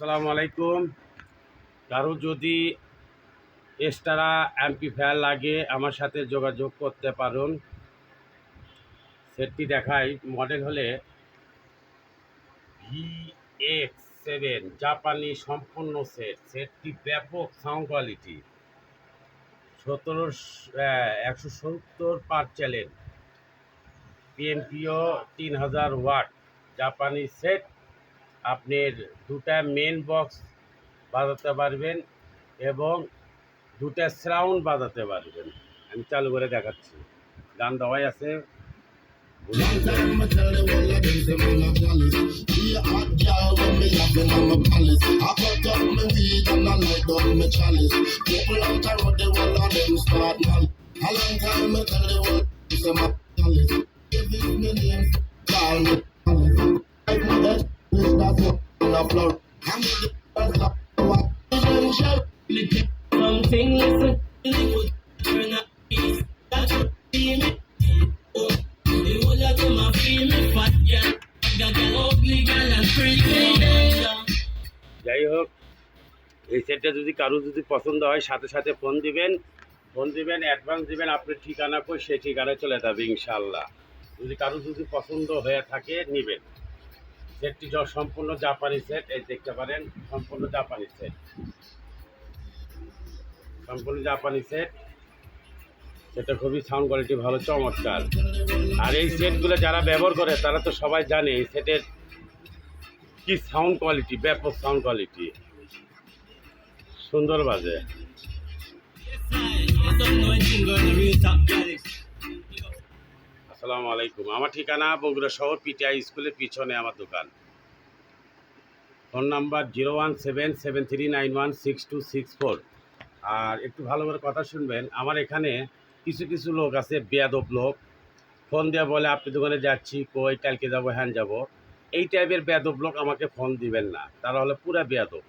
আসসালামু আলাইকুম। কারও যদি এক্সট্রা অ্যাম্পিফায়ার লাগে, আমার সাথে যোগাযোগ করতে পারুন। সেটটি দেখাই। মডেল হলে ভি এক্স সেভেন জাপানি সম্পূর্ণ সেট সেটটি ব্যাপক সাউন্ড কোয়ালিটি সতেরো একশো সত্তর পার চ্যালেঞ্জ পিএমপিও তিন হাজার ওয়াট। জাপানি সেট আপনার দুটা মেন বক্স বাজাতে পারবেন এবং দুটা সাউন্ড বাজাতে পারবেন আমি চালু করে দেখাচ্ছি গান দেওয়াই আছে Long time I tell them say man a me my palace. People out the it's me name, call me যাই হোক, এই সেটটা যদি কারও যদি পছন্দ হয়, সাথে সাথে ফোন দিবেন। ফোন দিবেন অ্যাডভান্স দিবেন, আপনি ঠিকানা কই, সেই ঠিকানায় চলে যাবে ইনশাল্লাহ যদি কারও যদি পছন্দ হয়ে থাকে, নেবেন। সেটটি সম্পূর্ণ জাপানি সেট, এই দেখতে পারেন, সম্পূর্ণ জাপানি সেট। সম্পূর্ণ জাপানি সেট। সেটা খুবই সাউন্ড কোয়ালিটি ভালো, চমৎকার। আর এই সেটগুলো যারা ব্যবহার করে, তারা তো সবাই জানে, এই সেটের কি সাউন্ড কোয়ালিটি ব্যাপক সাউন্ড কোয়ালিটি সুন্দর বাজে। আসসালামু আলাইকুম। আমার ঠিকানা বগুড়া শহর, পিটিআই স্কুলের পিছনে আমার দোকান। Phone number zero one seven seven three nine one six two six four. আর একটু ভালো করে কথা শুনবেন, আমার এখানে কিছু কিছু লোক আছে, বেয়াদব লোক। ফোন দেওয়া বলে, আপনি দোকানে যাচ্ছি, কই, কালকে যাব, হ্যান যাব। এই টাইপের বেয়াদব লোক আমাকে ফোন দিবেন না। তারা হলে পুরা বেয়াদব।